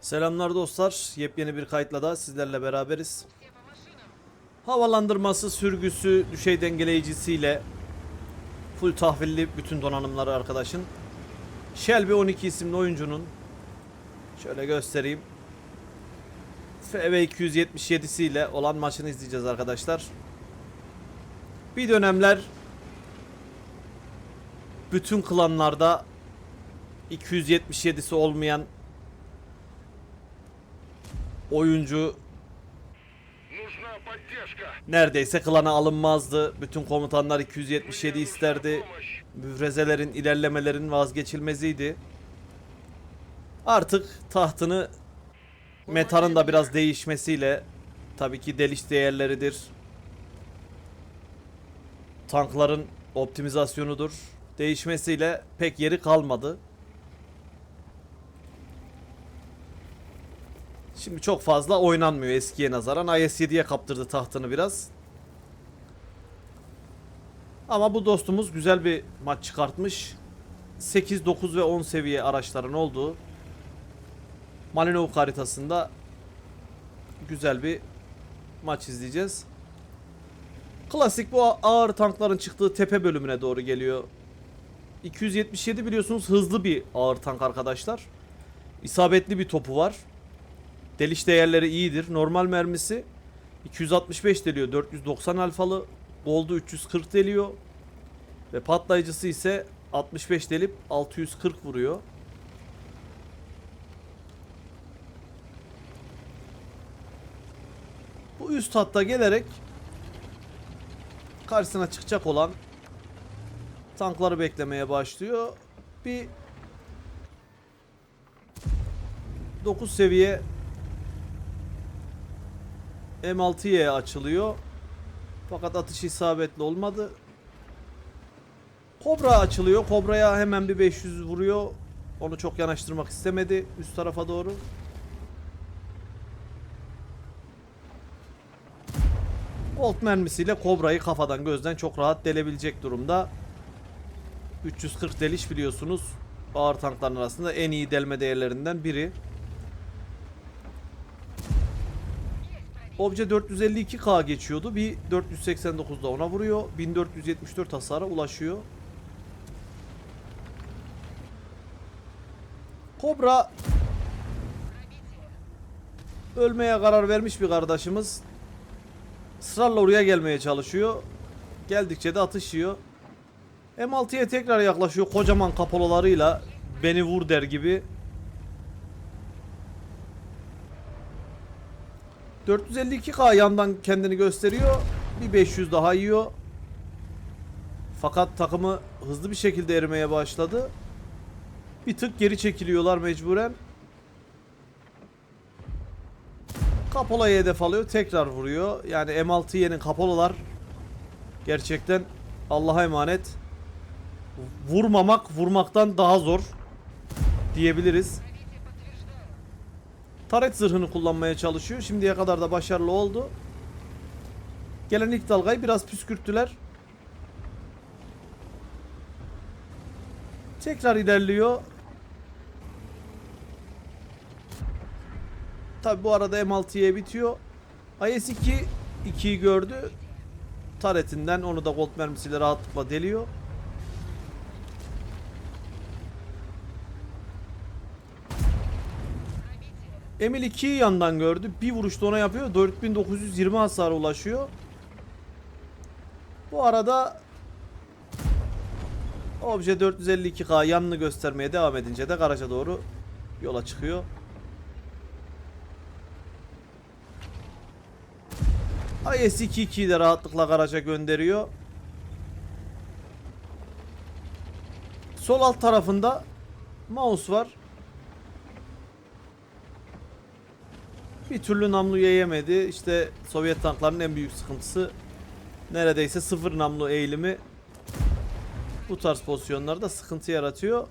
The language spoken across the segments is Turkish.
Selamlar dostlar. Yepyeni bir kayıtla da sizlerle beraberiz. Havalandırması, sürgüsü, düşey dengeleyicisiyle full tahvilli bütün donanımları arkadaşın. Shelby 12 isimli oyuncunun şöyle göstereyim. FV 277'siyle olan maçını izleyeceğiz arkadaşlar. Bir dönemler bütün klanlarda 277'si olmayan oyuncu neredeyse klana alınmazdı. Bütün komutanlar 277 isterdi. Müfrezelerin, ilerlemelerin vazgeçilmeziydi. Artık tahtını metanın da biraz değişmesiyle tabii ki deliş değerleridir. Tankların optimizasyonudur. Değişmesiyle pek yeri kalmadı. Şimdi çok fazla oynanmıyor eskiye nazaran. IS-7'ye kaptırdı tahtını biraz. Ama bu dostumuz güzel bir maç çıkartmış. 8, 9 ve 10 seviye araçların olduğu Malinov haritasında güzel bir maç izleyeceğiz. Klasik bu ağır tankların çıktığı tepe bölümüne doğru geliyor. 277 biliyorsunuz hızlı bir ağır tank arkadaşlar. İsabetli bir topu var. Deliş değerleri iyidir. Normal mermisi 265 deliyor. 490 alfalı. Gold'u 340 deliyor. Ve patlayıcısı ise 65 delip 640 vuruyor. Bu üst hatta gelerek karşısına çıkacak olan tankları beklemeye başlıyor. Bir 9 seviye M6'ya açılıyor. Fakat atış isabetli olmadı. Kobra açılıyor. Kobra'ya hemen bir 500 vuruyor. Onu çok yanaştırmak istemedi üst tarafa doğru. Bolt mermisiyle Kobra'yı kafadan gözden çok rahat delebilecek durumda. 340 deliş biliyorsunuz ağır tankların arasında en iyi delme değerlerinden biri. Obje 452K geçiyordu. Bir 489'da ona vuruyor. 1474 hasara ulaşıyor. Kobra ölmeye karar vermiş bir kardeşimiz. Israrla oraya gelmeye çalışıyor. Geldikçe de atışıyor. M6'ya tekrar yaklaşıyor kocaman kapololarıyla beni vur der gibi. 452K yandan kendini gösteriyor. Bir 500 daha yiyor. Fakat takımı hızlı bir şekilde erimeye başladı. Bir tık geri çekiliyorlar mecburen. Kapola'ya hedef alıyor. Tekrar vuruyor. Yani M6'yenin Kapolalar gerçekten Allah'a emanet. Vurmamak vurmaktan daha zor diyebiliriz. Taret zırhını kullanmaya çalışıyor. Şimdiye kadar da başarılı oldu. Gelen ilk dalgayı biraz püskürttüler. Tekrar ilerliyor. Tabi bu arada M6'ya bitiyor. IS-2 2'yi gördü. Taretinden onu da gold mermisiyle rahatlıkla deliyor. Emil 2'yi yandan gördü. Bir vuruşta ona yapıyor. 4920 hasara ulaşıyor. Bu arada Obje 452K yanını göstermeye devam edince de garaja doğru yola çıkıyor. IS-22'yi de rahatlıkla garaja gönderiyor. Sol alt tarafında mouse var. Bir türlü namlu yiyemedi. İşte Sovyet tanklarının en büyük sıkıntısı neredeyse sıfır namlu eğilimi bu tarz pozisyonlarda sıkıntı yaratıyor.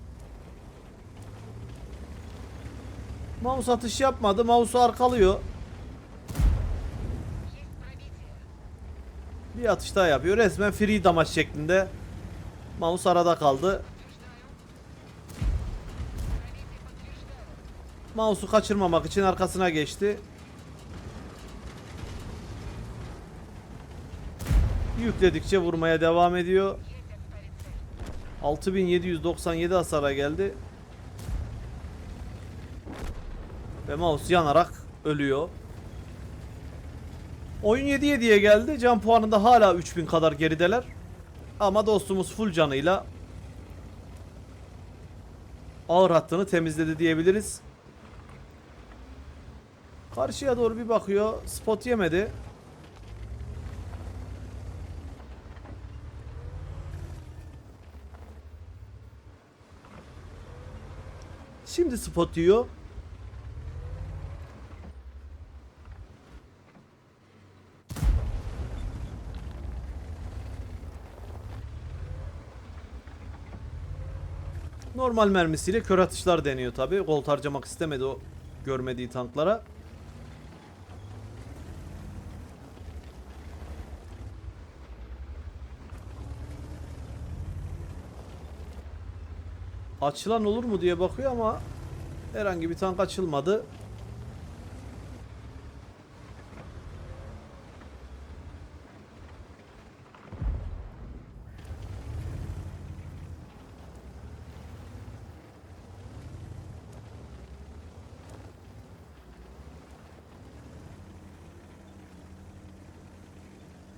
Mouse atış yapmadı. Mouse'u arkalıyor. Bir atış daha yapıyor. Resmen free damage şeklinde. Mouse arada kaldı. Mouse'u kaçırmamak için arkasına geçti. Yükledikçe vurmaya devam ediyor. 6797 hasara geldi. Ve mouse yanarak ölüyor. Oyun 7-7'ye geldi. Can puanında hala 3000 kadar gerideler. Ama dostumuz full canıyla ağır hattını temizledi diyebiliriz. Karşıya doğru bir bakıyor. Spot yemedi. Şimdi spot yiyor. Normal mermisiyle kör atışlar deniyor tabi. Gold harcamak istemedi o görmediği tanklara. Açılan olur mu diye bakıyor ama herhangi bir tank açılmadı.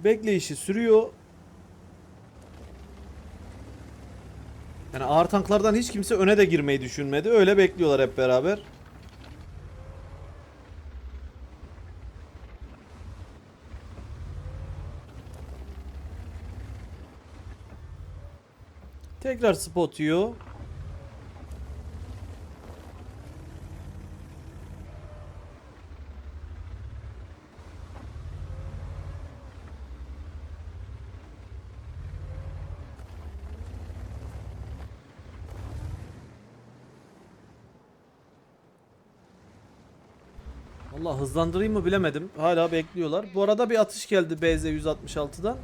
Bekleyişi sürüyor. Yani ağır tanklardan hiç kimse öne de girmeyi düşünmedi. Öyle bekliyorlar hep beraber. Tekrar spot yiyor. Valla hızlandırayım mı bilemedim. Hala bekliyorlar. Bu arada bir atış geldi BZ-166'dan.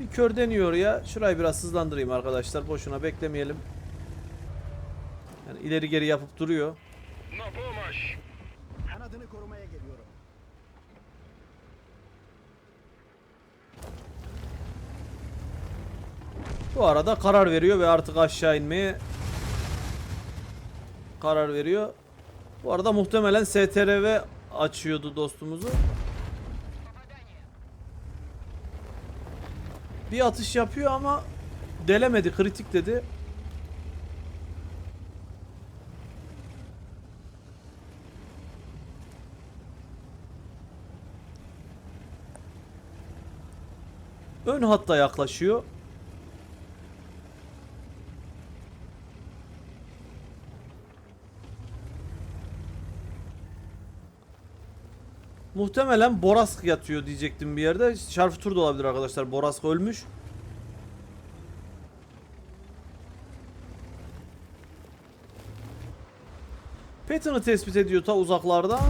Bir kör deniyor ya. Şurayı biraz hızlandırayım arkadaşlar. Boşuna beklemeyelim. Yani ileri geri yapıp duruyor. Kanadını korumaya geliyorum. Bu arada karar veriyor ve artık aşağı inmeye karar veriyor. Bu arada muhtemelen STRV açıyordu dostumuzu. Bir atış yapıyor ama delemedi, kritik dedi. Ön hatta yaklaşıyor. Muhtemelen Borask yatıyor diyecektim bir yerde. Şarfütur da olabilir arkadaşlar. Borask ölmüş. Patton'ı tespit ediyor ta uzaklardan.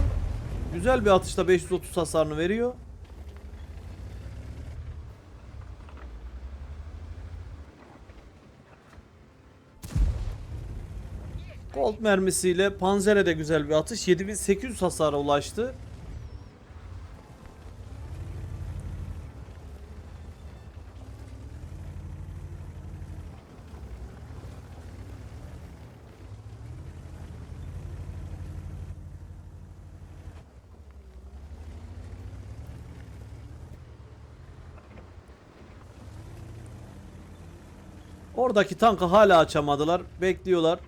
Güzel bir atışta 530 hasarını veriyor. Gold mermisiyle Panzer'e de güzel bir atış. 7800 hasara ulaştı. Oradaki tankı hala açamadılar. Bekliyorlar.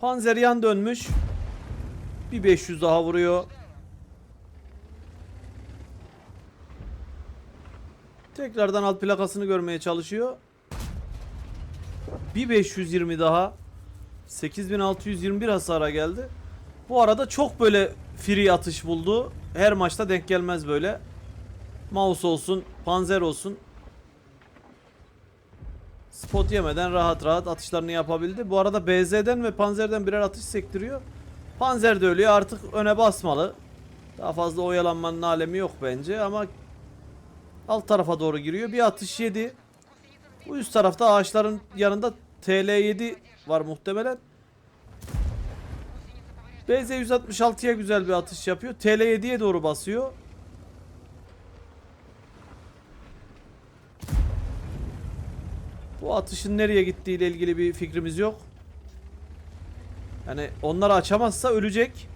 Panzer yan dönmüş. Bir 500 daha vuruyor. Tekrardan alt plakasını görmeye çalışıyor. Bir 520 daha. 8621 hasara geldi. Bu arada çok böyle free atış buldu. Her maçta denk gelmez böyle. Mouse olsun, panzer olsun. Spot yemeden rahat rahat atışlarını yapabildi. Bu arada BZ'den ve Panzer'den birer atış sektiriyor. Panzer de ölüyor artık öne basmalı. Daha fazla oyalanmanın alemi yok bence ama alt tarafa doğru giriyor. Bir atış yedi. Bu üst tarafta ağaçların yanında TL7 var muhtemelen. BZ 166'ya güzel bir atış yapıyor. TL7'ye doğru basıyor. Atışın nereye gittiği ile ilgili bir fikrimiz yok. Yani onları açamazsa ölecek.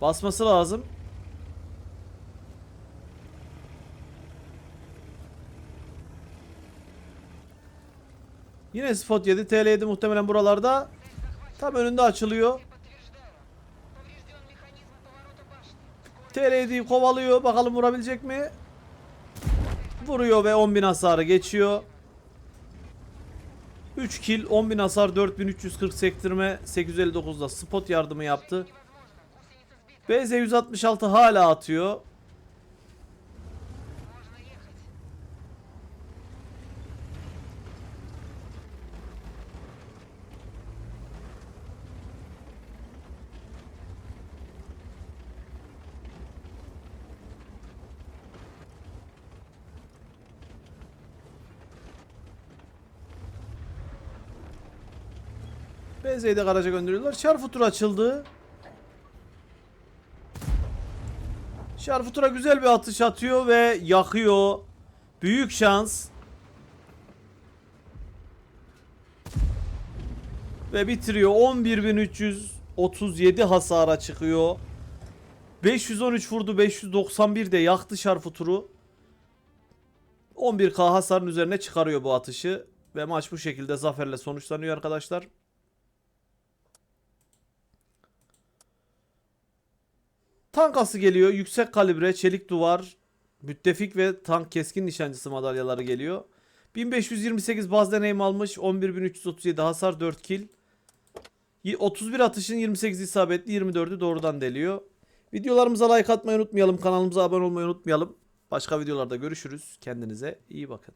Basması lazım. Yine spot 7 TL7 muhtemelen buralarda. Tam önünde açılıyor. TL7'yi kovalıyor. Bakalım vurabilecek mi? Vuruyor ve 10.000 hasarı geçiyor. 3 kill, 10.000 hasar, 4340 sektirme, 859'da spot yardımı yaptı. BZ 166 hala atıyor. BZ'yi de garaja gönderiyorlar. Şarfutur açıldı. Şarfutura güzel bir atış atıyor ve yakıyor. Büyük şans. Ve bitiriyor. 11.337 hasara çıkıyor. 513 vurdu. 591 de yaktı Şarfutur'u. 11k hasarın üzerine çıkarıyor bu atışı. Ve maç bu şekilde zaferle sonuçlanıyor arkadaşlar. Tankası geliyor. Yüksek kalibre, çelik duvar, müttefik ve tank keskin nişancısı madalyaları geliyor. 1528 baz deneyim almış. 11337 hasar 4 kill. Y- 31 atışın 28 isabetli 24'ü doğrudan deliyor. Videolarımıza like atmayı unutmayalım. Kanalımıza abone olmayı unutmayalım. Başka videolarda görüşürüz. Kendinize iyi bakın.